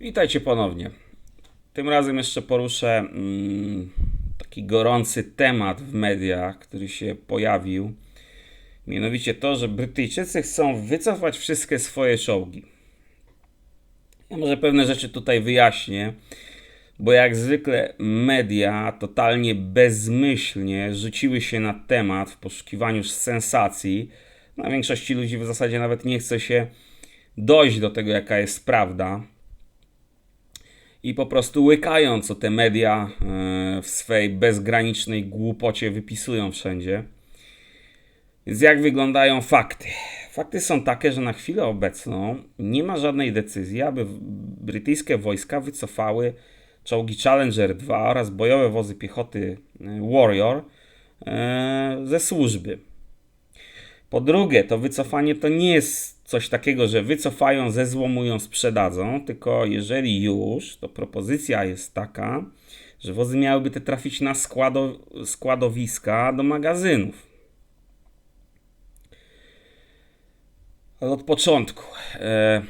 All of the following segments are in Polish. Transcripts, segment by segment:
Witajcie ponownie. Tym razem jeszcze poruszę mm, taki gorący temat w mediach, który się pojawił. Mianowicie to, że Brytyjczycy chcą wycofać wszystkie swoje czołgi. Ja może pewne rzeczy tutaj wyjaśnię, bo jak zwykle media totalnie bezmyślnie rzuciły się na temat w poszukiwaniu sensacji. Na większości ludzi w zasadzie nawet nie chce się dojść do tego, jaka jest prawda i po prostu łykają, co te media e, w swej bezgranicznej głupocie wypisują wszędzie. Więc jak wyglądają fakty? Fakty są takie, że na chwilę obecną nie ma żadnej decyzji, aby brytyjskie wojska wycofały czołgi Challenger 2 oraz bojowe wozy piechoty e, Warrior e, ze służby. Po drugie, to wycofanie to nie jest coś takiego, że wycofają, zezłomują, sprzedadzą, tylko jeżeli już, to propozycja jest taka, że wozy miałyby te trafić na składo, składowiska do magazynów. Ale od początku. E,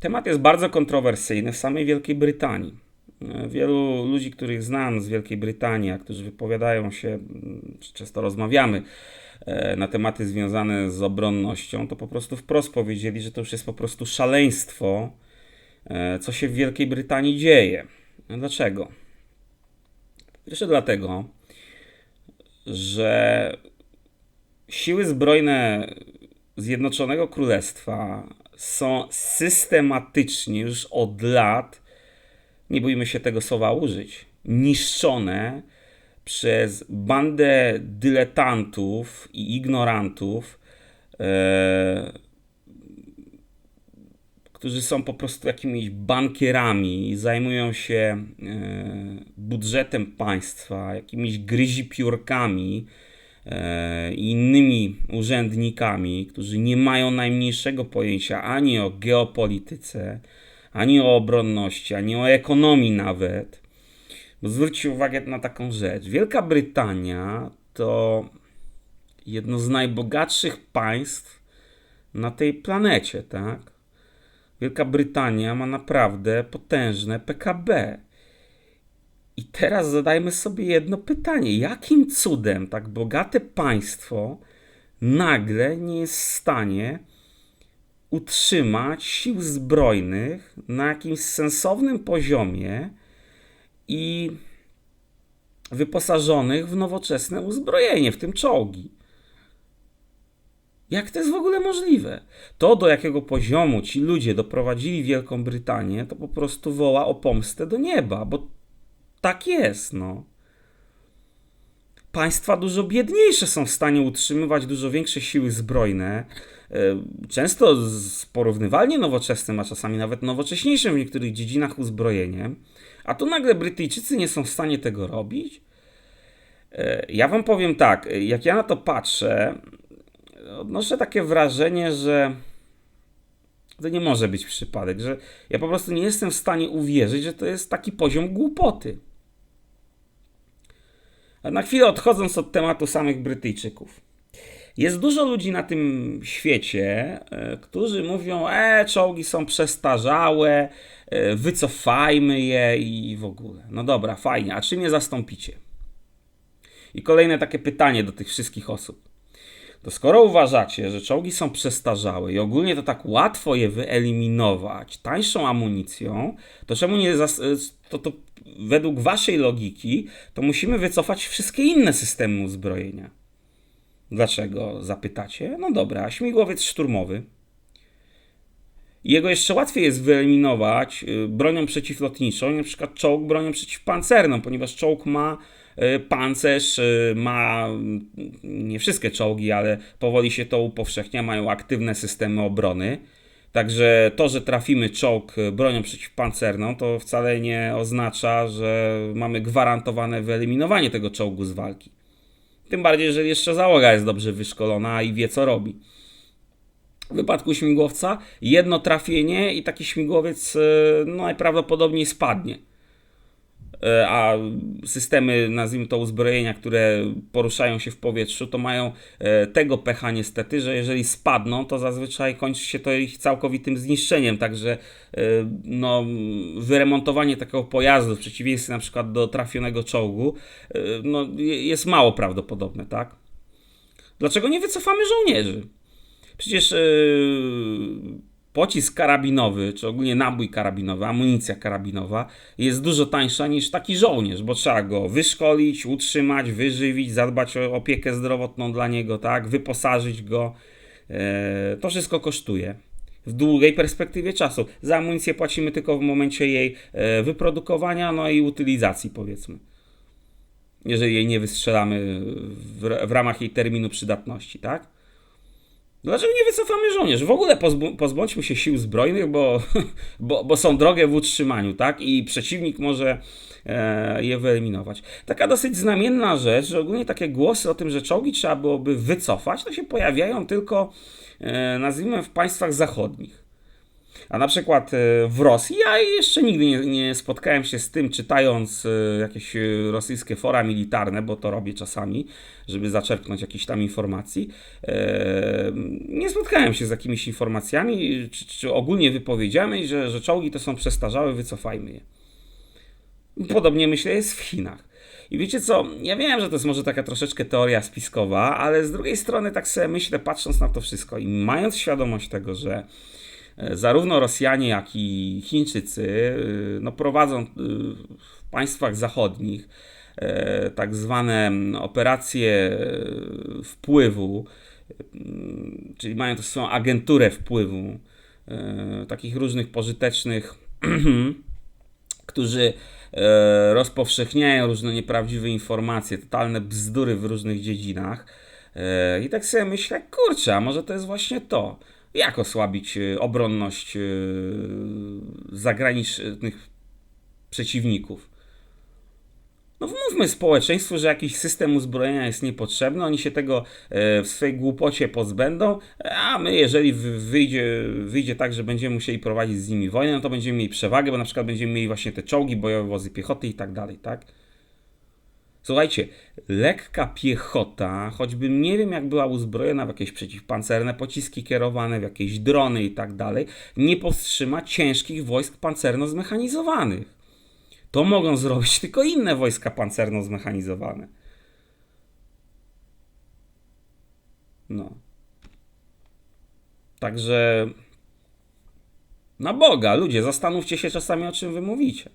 temat jest bardzo kontrowersyjny w samej Wielkiej Brytanii. E, wielu ludzi, których znam z Wielkiej Brytanii, a którzy wypowiadają się, często rozmawiamy na tematy związane z obronnością, to po prostu wprost powiedzieli, że to już jest po prostu szaleństwo, e, co się w Wielkiej Brytanii dzieje. Dlaczego? Pierwsze dlatego, że siły zbrojne Zjednoczonego Królestwa są systematycznie już od lat, nie bójmy się tego słowa użyć, niszczone przez bandę dyletantów i ignorantów, e, którzy są po prostu jakimiś bankierami, zajmują się e, budżetem państwa, jakimiś gryzipiórkami e, i innymi urzędnikami, którzy nie mają najmniejszego pojęcia ani o geopolityce, ani o obronności, ani o ekonomii nawet bo zwróćcie uwagę na taką rzecz. Wielka Brytania to jedno z najbogatszych państw na tej planecie, tak? Wielka Brytania ma naprawdę potężne PKB. I teraz zadajmy sobie jedno pytanie: jakim cudem tak bogate państwo nagle nie jest w stanie utrzymać sił zbrojnych na jakimś sensownym poziomie, i wyposażonych w nowoczesne uzbrojenie, w tym czołgi. Jak to jest w ogóle możliwe? To, do jakiego poziomu ci ludzie doprowadzili Wielką Brytanię, to po prostu woła o pomstę do nieba, bo tak jest, no. Państwa dużo biedniejsze są w stanie utrzymywać dużo większe siły zbrojne, e, często z porównywalnie nowoczesnym, a czasami nawet nowocześniejszym w niektórych dziedzinach uzbrojeniem a tu nagle Brytyjczycy nie są w stanie tego robić? E, ja wam powiem tak, jak ja na to patrzę, odnoszę takie wrażenie, że to nie może być przypadek, że ja po prostu nie jestem w stanie uwierzyć, że to jest taki poziom głupoty. A na chwilę odchodząc od tematu samych Brytyjczyków. Jest dużo ludzi na tym świecie, e, którzy mówią, e, czołgi są przestarzałe, e, wycofajmy je i w ogóle. No dobra, fajnie, a czym je zastąpicie? I kolejne takie pytanie do tych wszystkich osób. To skoro uważacie, że czołgi są przestarzałe i ogólnie to tak łatwo je wyeliminować tańszą amunicją, to czemu nie e, to, to według waszej logiki to musimy wycofać wszystkie inne systemy uzbrojenia? Dlaczego zapytacie? No dobra, śmigłowiec szturmowy. Jego jeszcze łatwiej jest wyeliminować y, bronią przeciwlotniczą, na przykład czołg bronią przeciwpancerną, ponieważ czołg ma y, pancerz, y, ma nie wszystkie czołgi, ale powoli się to upowszechnia, mają aktywne systemy obrony. Także to, że trafimy czołg bronią przeciwpancerną, to wcale nie oznacza, że mamy gwarantowane wyeliminowanie tego czołgu z walki. Tym bardziej, że jeszcze załoga jest dobrze wyszkolona i wie co robi. W wypadku śmigłowca jedno trafienie i taki śmigłowiec no, najprawdopodobniej spadnie. E, a systemy, nazwijmy to uzbrojenia, które poruszają się w powietrzu, to mają e, tego pecha niestety, że jeżeli spadną, to zazwyczaj kończy się to ich całkowitym zniszczeniem, także e, no, wyremontowanie takiego pojazdu w przeciwieństwie na przykład do trafionego czołgu no, jest mało prawdopodobne, tak? Dlaczego nie wycofamy żołnierzy? Przecież yy, pocisk karabinowy, czy ogólnie nabój karabinowy, amunicja karabinowa jest dużo tańsza niż taki żołnierz, bo trzeba go wyszkolić, utrzymać, wyżywić, zadbać o opiekę zdrowotną dla niego, tak, wyposażyć go. Yy, to wszystko kosztuje. W długiej perspektywie czasu. Za amunicję płacimy tylko w momencie jej yy, wyprodukowania, no i utylizacji, powiedzmy. Jeżeli jej nie wystrzelamy w ramach jej terminu przydatności, tak? Dlaczego nie wycofamy żołnierzy? W ogóle pozb- pozbądźmy się sił zbrojnych, bo, bo, bo są drogie w utrzymaniu, tak? I przeciwnik może e, je wyeliminować. Taka dosyć znamienna rzecz, że ogólnie takie głosy o tym, że czołgi trzeba byłoby wycofać, to się pojawiają tylko, e, nazwijmy, w państwach zachodnich. A na przykład e, w Rosji, ja jeszcze nigdy nie, nie spotkałem się z tym, czytając e, jakieś e, rosyjskie fora militarne, bo to robię czasami, żeby zaczerpnąć jakichś tam informacji. Nie spotkałem się z jakimiś informacjami, czy, czy ogólnie wypowiedziami, że, że czołgi to są przestarzałe, wycofajmy je. Podobnie myślę jest w Chinach. I wiecie co, ja wiem, że to jest może taka troszeczkę teoria spiskowa, ale z drugiej strony tak sobie myślę, patrząc na to wszystko i mając świadomość tego, że zarówno Rosjanie, jak i Chińczycy e, no, prowadzą e, w państwach zachodnich tak zwane operacje wpływu, czyli mają to swoją agenturę wpływu, takich różnych pożytecznych, którzy rozpowszechniają różne nieprawdziwe informacje, totalne bzdury w różnych dziedzinach. I tak sobie myślę, kurczę, a może to jest właśnie to jak osłabić e, obronność e, zagranicznych przeciwników. No wmówmy społeczeństwu, że jakiś system uzbrojenia jest niepotrzebny, oni się tego e, w swojej głupocie pozbędą, a my jeżeli wyjdzie, wyjdzie tak, że będziemy musieli prowadzić z nimi wojnę, no to będziemy mieli przewagę, bo na przykład będziemy mieli właśnie te czołgi, bojowe wozy piechoty i tak dalej, tak? Słuchajcie, lekka piechota, choćby nie wiem jak była uzbrojona w jakieś przeciwpancerne pociski kierowane, w jakieś drony i tak dalej, nie powstrzyma ciężkich wojsk pancerno-zmechanizowanych. To mogą zrobić tylko inne wojska pancerno-zmechanizowane. No. Także na Boga, ludzie, zastanówcie się czasami o czym wy mówicie.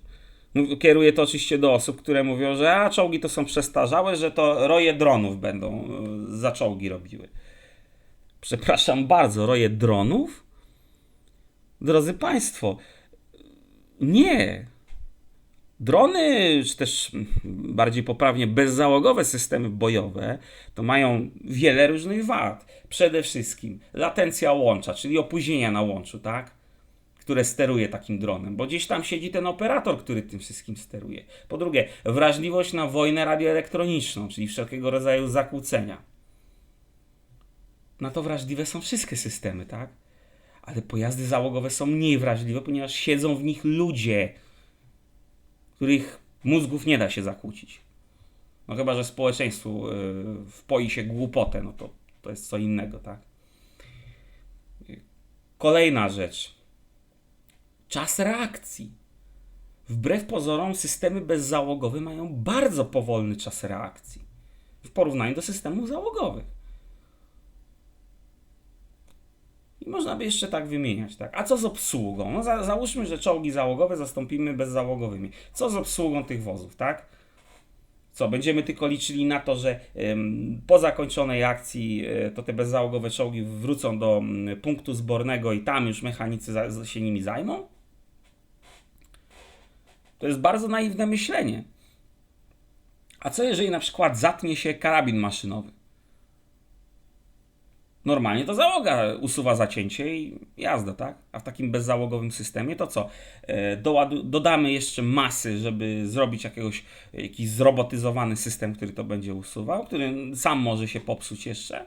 Kieruję to oczywiście do osób, które mówią, że a czołgi to są przestarzałe, że to roje dronów będą e, za czołgi robiły. Przepraszam bardzo, roje dronów? Drodzy Państwo, nie. Drony, czy też bardziej poprawnie bezzałogowe systemy bojowe, to mają wiele różnych wad. Przede wszystkim latencja łącza, czyli opóźnienia na łączu, tak? Które steruje takim dronem, bo gdzieś tam siedzi ten operator, który tym wszystkim steruje. Po drugie, wrażliwość na wojnę radioelektroniczną, czyli wszelkiego rodzaju zakłócenia. Na to wrażliwe są wszystkie systemy, tak? Ale pojazdy załogowe są mniej wrażliwe, ponieważ siedzą w nich ludzie, których mózgów nie da się zakłócić. No chyba, że społeczeństwu yy, wpoi się głupotę, no to, to jest co innego, tak? Kolejna rzecz czas reakcji. Wbrew pozorom, systemy bezzałogowe mają bardzo powolny czas reakcji w porównaniu do systemów załogowych. I można by jeszcze tak wymieniać, tak? A co z obsługą? No za, załóżmy, że czołgi załogowe zastąpimy bezzałogowymi. Co z obsługą tych wozów, tak? Co, będziemy tylko liczyli na to, że ym, po zakończonej akcji y, to te bezzałogowe czołgi wrócą do y, punktu zbornego i tam już mechanicy za, się nimi zajmą? To jest bardzo naiwne myślenie. A co jeżeli na przykład zatnie się karabin maszynowy? Normalnie to załoga usuwa zacięcie i jazda, tak? A w takim bezzałogowym systemie to co? E, dodamy jeszcze masy, żeby zrobić jakiegoś, jakiś zrobotyzowany system, który to będzie usuwał, który sam może się popsuć jeszcze.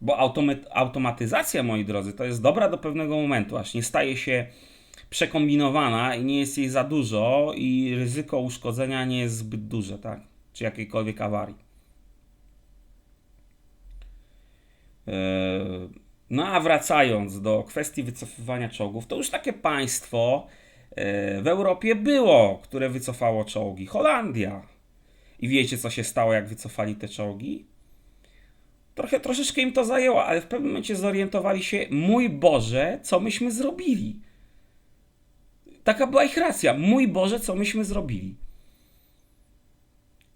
Bo automatyzacja, moi drodzy, to jest dobra do pewnego momentu, aż nie staje się przekombinowana i nie jest jej za dużo i ryzyko uszkodzenia nie jest zbyt duże, tak? Czy jakiejkolwiek awarii. Eee, No a wracając do kwestii wycofywania czołgów, to już takie państwo e, w Europie było, które wycofało czołgi. Holandia. I wiecie, co się stało, jak wycofali te czołgi? Trochę, troszeczkę im to zajęło, ale w pewnym momencie zorientowali się, mój Boże, co myśmy zrobili. Taka była ich racja. Mój Boże, co myśmy zrobili.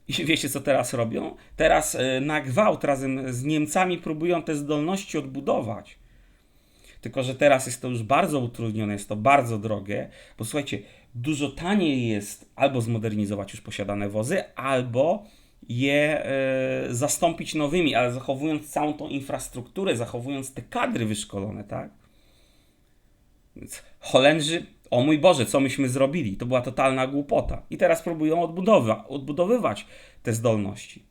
I wiecie, co teraz robią? Teraz e, na gwałt razem z Niemcami próbują te zdolności odbudować. Tylko, że teraz jest to już bardzo utrudnione, jest to bardzo drogie, bo słuchajcie, dużo taniej jest albo zmodernizować już posiadane wozy, albo je e, zastąpić nowymi, ale zachowując całą tą infrastrukturę, zachowując te kadry wyszkolone, tak? Więc Holendrzy, o mój Boże, co myśmy zrobili? To była totalna głupota. I teraz próbują odbudowa, odbudowywać te zdolności.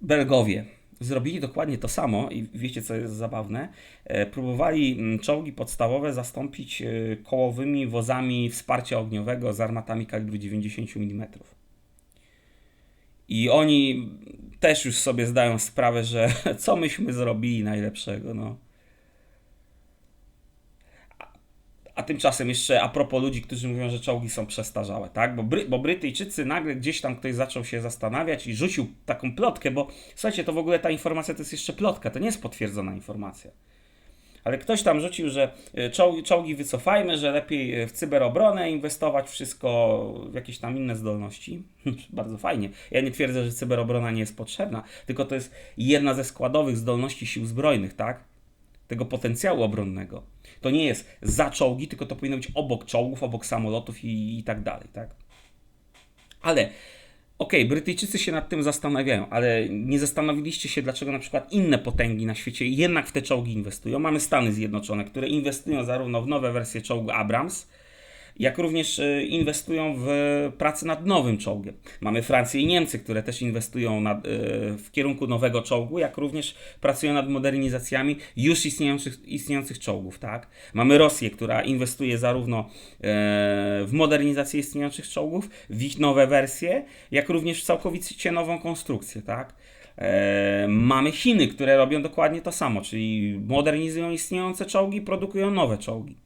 Belgowie zrobili dokładnie to samo i wiecie, co jest zabawne? E, próbowali mm, czołgi podstawowe zastąpić e, kołowymi wozami wsparcia ogniowego z armatami kalibru 90 mm. I oni też już sobie zdają sprawę, że co myśmy zrobili najlepszego, no. A tymczasem jeszcze a propos ludzi, którzy mówią, że czołgi są przestarzałe, tak? Bo, Bry, bo Brytyjczycy nagle gdzieś tam ktoś zaczął się zastanawiać i rzucił taką plotkę, bo słuchajcie, to w ogóle ta informacja to jest jeszcze plotka, to nie jest potwierdzona informacja. Ale ktoś tam rzucił, że e, czołgi, czołgi wycofajmy, że lepiej e, w cyberobronę inwestować, wszystko w jakieś tam inne zdolności. Bardzo fajnie. Ja nie twierdzę, że cyberobrona nie jest potrzebna, tylko to jest jedna ze składowych zdolności sił zbrojnych, tak? Tego potencjału obronnego. To nie jest za czołgi, tylko to powinno być obok czołgów, obok samolotów i, i tak dalej, tak? Ale okej, Brytyjczycy się nad tym zastanawiają, ale nie zastanowiliście się, dlaczego na przykład inne potęgi na świecie jednak w te czołgi inwestują. Mamy Stany Zjednoczone, które inwestują zarówno w nowe wersje czołgu Abrams, jak również e, inwestują w pracę nad nowym czołgiem. Mamy Francję i Niemcy, które też inwestują nad, e, w kierunku nowego czołgu, jak również pracują nad modernizacjami już istniejących, istniejących czołgów. Tak? Mamy Rosję, która inwestuje zarówno e, w modernizację istniejących czołgów, w ich nowe wersje, jak również w całkowicie nową konstrukcję. Tak? Mamy Chiny, które robią dokładnie to samo, czyli modernizują istniejące czołgi, produkują nowe czołgi.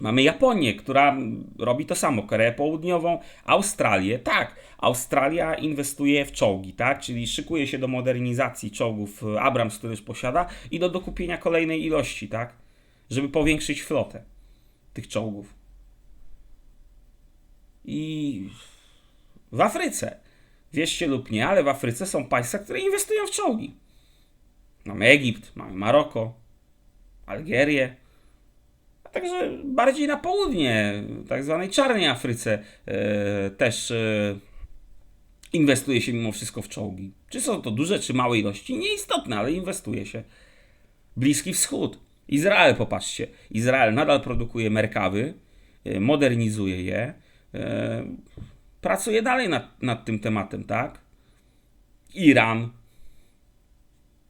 Mamy Japonię, która robi to samo, Koreę Południową, Australię. Tak, Australia inwestuje w czołgi, tak? Czyli szykuje się do modernizacji czołgów Abrams, które już posiada i do dokupienia kolejnej ilości, tak? Żeby powiększyć flotę tych czołgów. I w Afryce, wierzcie lub nie, ale w Afryce są państwa, które inwestują w czołgi. Mamy Egipt, mamy Maroko, Algierię, Także bardziej na południe, tak zwanej czarnej Afryce, e, też e, inwestuje się mimo wszystko w czołgi. Czy są to duże, czy małe ilości? Nieistotne, ale inwestuje się. Bliski Wschód. Izrael, popatrzcie. Izrael nadal produkuje merkawy, e, modernizuje je, pracuje dalej nad, nad tym tematem, tak? Iran.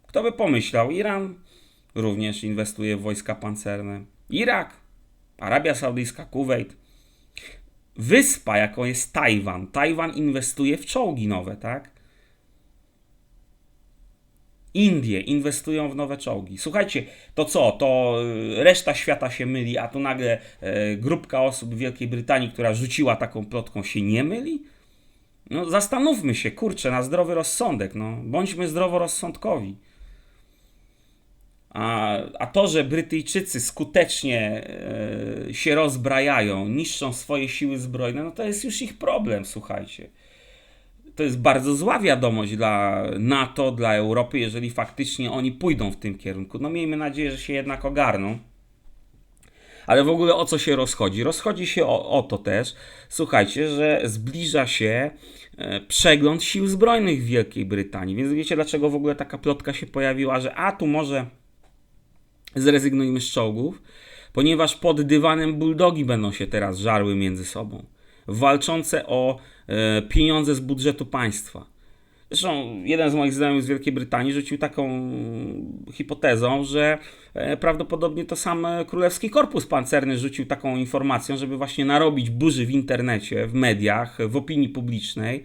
Kto by pomyślał? Iran również inwestuje w wojska pancerne. Irak, Arabia Saudyjska, Kuwait. Wyspa, jaką jest Tajwan. Tajwan inwestuje w czołgi nowe, tak? Indie inwestują w nowe czołgi. Słuchajcie, to co? To y, reszta świata się myli, a tu nagle e, grupka osób w Wielkiej Brytanii, która rzuciła taką plotką, się nie myli? No zastanówmy się, kurczę, na zdrowy rozsądek, no. Bądźmy zdroworozsądkowi. A, a to, że Brytyjczycy skutecznie e, się rozbrajają, niszczą swoje siły zbrojne, no to jest już ich problem, słuchajcie. To jest bardzo zła wiadomość dla NATO, dla Europy, jeżeli faktycznie oni pójdą w tym kierunku. No miejmy nadzieję, że się jednak ogarną. Ale w ogóle o co się rozchodzi? Rozchodzi się o, o to też, słuchajcie, że zbliża się e, przegląd sił zbrojnych w Wielkiej Brytanii. Więc wiecie, dlaczego w ogóle taka plotka się pojawiła, że a tu może zrezygnujmy z czołgów, ponieważ pod dywanem buldogi będą się teraz żarły między sobą, walczące o e, pieniądze z budżetu państwa. Zresztą jeden z moich znajomych z Wielkiej Brytanii rzucił taką hipotezą, że e, prawdopodobnie to sam Królewski Korpus Pancerny rzucił taką informacją, żeby właśnie narobić burzy w internecie, w mediach, w opinii publicznej.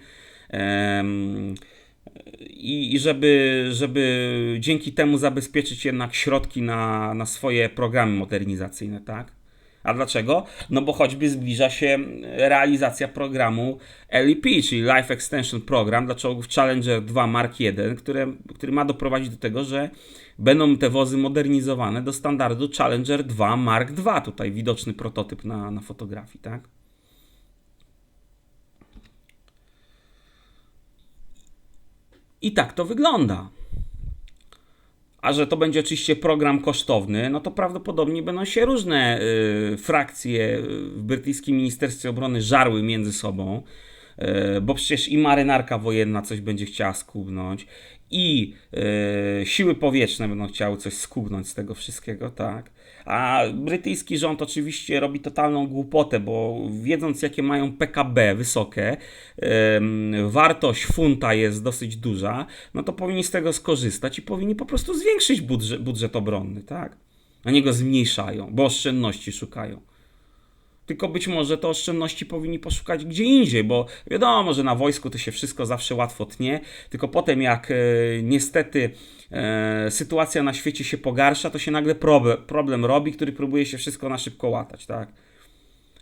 I, żeby, żeby dzięki temu zabezpieczyć jednak środki na, na swoje programy modernizacyjne, tak? A dlaczego? No bo choćby zbliża się realizacja programu LEP, czyli Life Extension Program dla czołgów Challenger 2 Mark I, które, który ma doprowadzić do tego, że będą te wozy modernizowane do standardu Challenger 2 Mark II. Tutaj widoczny prototyp na, na fotografii, tak? I tak to wygląda. A że to będzie oczywiście program kosztowny, no to prawdopodobnie będą się różne y, frakcje w brytyjskim Ministerstwie Obrony żarły między sobą, y, bo przecież i marynarka wojenna coś będzie chciała skubnąć, i y, siły powietrzne będą chciały coś skubnąć z tego wszystkiego, tak. A brytyjski rząd oczywiście robi totalną głupotę, bo wiedząc jakie mają PKB wysokie, wartość funta jest dosyć duża, no to powinni z tego skorzystać i powinni po prostu zwiększyć budżet, budżet obronny, tak? A nie go zmniejszają, bo oszczędności szukają. Tylko być może te oszczędności powinni poszukać gdzie indziej, bo wiadomo, że na wojsku to się wszystko zawsze łatwo tnie, tylko potem jak e, niestety e, sytuacja na świecie się pogarsza, to się nagle problem, problem robi, który próbuje się wszystko na szybko łatać, tak?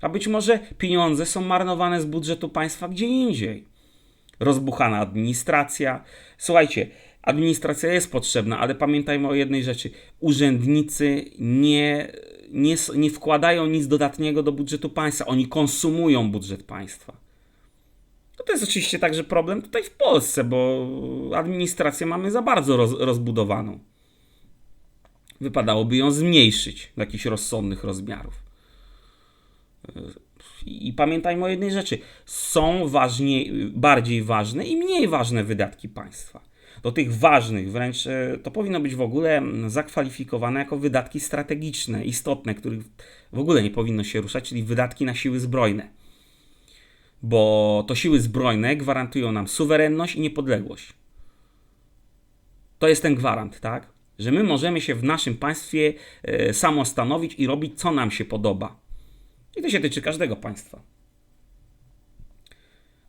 A być może pieniądze są marnowane z budżetu państwa gdzie indziej. Rozbuchana administracja. Słuchajcie, administracja jest potrzebna, ale pamiętajmy o jednej rzeczy. Urzędnicy nie nie, nie wkładają nic dodatniego do budżetu państwa, oni konsumują budżet państwa. No to jest oczywiście także problem tutaj w Polsce, bo administrację mamy za bardzo roz, rozbudowaną. Wypadałoby ją zmniejszyć do jakichś rozsądnych rozmiarów. I pamiętajmy o jednej rzeczy: są ważniej, bardziej ważne i mniej ważne wydatki państwa do tych ważnych, wręcz e, to powinno być w ogóle zakwalifikowane jako wydatki strategiczne, istotne, których w ogóle nie powinno się ruszać, czyli wydatki na siły zbrojne. Bo to siły zbrojne gwarantują nam suwerenność i niepodległość. To jest ten gwarant, tak? Że my możemy się w naszym państwie e, samostanowić i robić, co nam się podoba. I to się tyczy każdego państwa.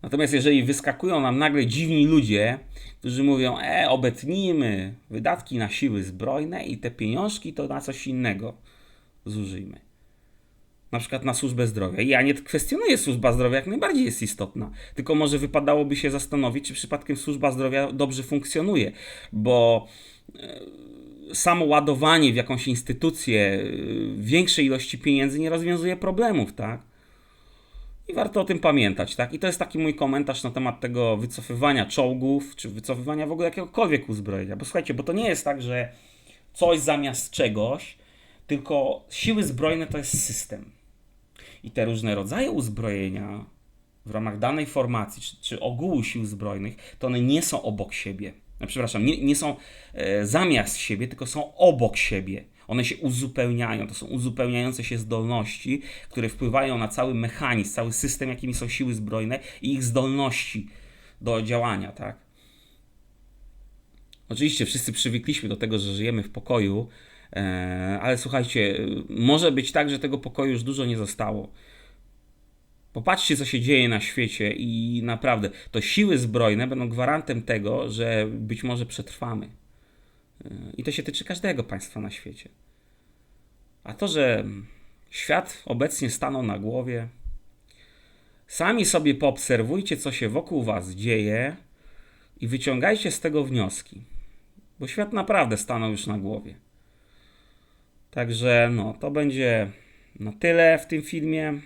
Natomiast jeżeli wyskakują nam nagle dziwni ludzie, którzy mówią, e, obetnijmy wydatki na siły zbrojne i te pieniążki to na coś innego zużyjmy. Na przykład na służbę zdrowia. Ja nie kwestionuję służba zdrowia, jak najbardziej jest istotna. Tylko może wypadałoby się zastanowić, czy przypadkiem służba zdrowia dobrze funkcjonuje, bo e, samo ładowanie w jakąś instytucję e, większej ilości pieniędzy nie rozwiązuje problemów, tak? I warto o tym pamiętać, tak? I to jest taki mój komentarz na temat tego wycofywania czołgów, czy wycofywania w ogóle jakiegokolwiek uzbrojenia. Bo słuchajcie, bo to nie jest tak, że coś zamiast czegoś, tylko siły zbrojne to jest system. I te różne rodzaje uzbrojenia w ramach danej formacji, czy, czy ogółu sił zbrojnych, to one nie są obok siebie. No, przepraszam, nie, nie są e, zamiast siebie, tylko są obok siebie. One się uzupełniają, to są uzupełniające się zdolności, które wpływają na cały mechanizm, cały system, jakimi są siły zbrojne i ich zdolności do działania, tak? Oczywiście wszyscy przywykliśmy do tego, że żyjemy w pokoju, e, ale słuchajcie, może być tak, że tego pokoju już dużo nie zostało. Popatrzcie, co się dzieje na świecie, i naprawdę to siły zbrojne będą gwarantem tego, że być może przetrwamy. To się tyczy każdego państwa na świecie. A to, że świat obecnie stanął na głowie, sami sobie poobserwujcie, co się wokół Was dzieje i wyciągajcie z tego wnioski, bo świat naprawdę stanął już na głowie. Także no, to będzie na tyle w tym filmie.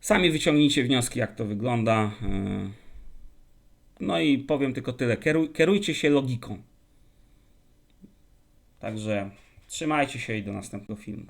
Sami wyciągnijcie wnioski, jak to wygląda. No i powiem tylko tyle. Kieruj, kierujcie się logiką. Także trzymajcie się i do następnego filmu.